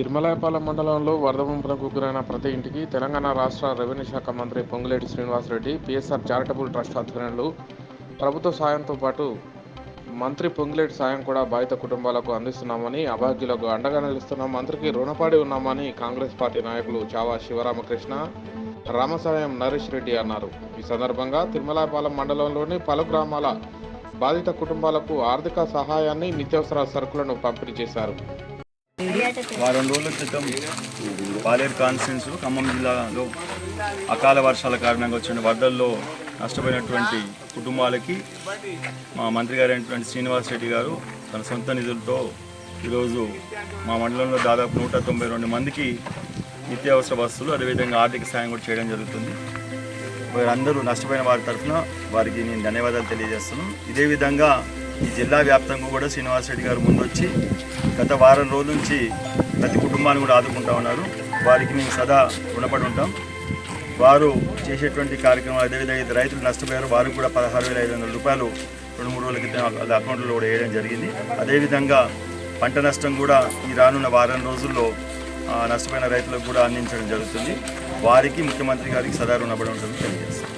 తిరుమలాయపాలెం మండలంలో వరద ముంపునకు గురైన ప్రతి ఇంటికి తెలంగాణ రాష్ట్ర రెవెన్యూ శాఖ మంత్రి Ponguleti Srinivas Reddy PSR charitable trust ఆధ్వర్యంలో ప్రభుత్వ సాయంతో పాటు మంత్రి పొంగులేటి సాయం కూడా బాధిత కుటుంబాలకు అందిస్తున్నామని అభాగ్యులకు అండగా నిలుస్తున్నాం మంత్రికి రుణపడి ఉన్నామని కాంగ్రెస్ పార్టీ నాయకులు చావా శివరామకృష్ణ రామసాయం నరేష్ రెడ్డి అన్నారు. ఈ సందర్భంగా తిరుమలాయపాలెం మండలంలోని పలు గ్రామాల బాధిత కుటుంబాలకు ఆర్థిక సహాయాన్ని నిత్యావసర సరుకులను పంపిణీ చేశారు. వారం రోజుల క్రితం పాలేరు కాన్ఫరెన్స్ ఖమ్మం జిల్లాలో అకాల వర్షాల కారణంగా వచ్చిన వరదల్లో నష్టపోయినటువంటి కుటుంబాలకి మా మంత్రి గారు అయినటువంటి శ్రీనివాస్ రెడ్డి గారు తన సొంత నిధులతో ఈరోజు మా మండలంలో దాదాపు నూట తొంభై రెండు మందికి నిత్యావసర వస్తువులు అదేవిధంగా ఆర్థిక సాయం కూడా చేయడం జరుగుతుంది. వారందరూ నష్టపోయిన వారి తరఫున వారికి నేను ధన్యవాదాలు తెలియజేస్తున్నాను. ఇదే విధంగా ఈ జిల్లా వ్యాప్తంగా కూడా శ్రీనివాస్ రెడ్డి గారు ముందొచ్చి గత వారం రోజుల నుంచి ప్రతి కుటుంబాన్ని కూడా ఆదుకుంటా ఉన్నారు. వారికి మేము సదా రుణపడి ఉంటాం. వారు చేసేటువంటి కార్యక్రమాలు అదేవిధంగా రైతులు నష్టపోయారు. వారికి కూడా పదహారు వేల ఐదు వందల రూపాయలు రెండు మూడు రోజుల క్రితం వాళ్ళ అకౌంట్లో కూడా వేయడం జరిగింది. అదేవిధంగా పంట నష్టం కూడా ఈ రానున్న వారం రోజుల్లో నష్టపోయిన రైతులకు కూడా అందించడం జరుగుతుంది. వారికి ముఖ్యమంత్రి గారికి సదా రుణపడి ఉంటుంది తెలియజేస్తాం.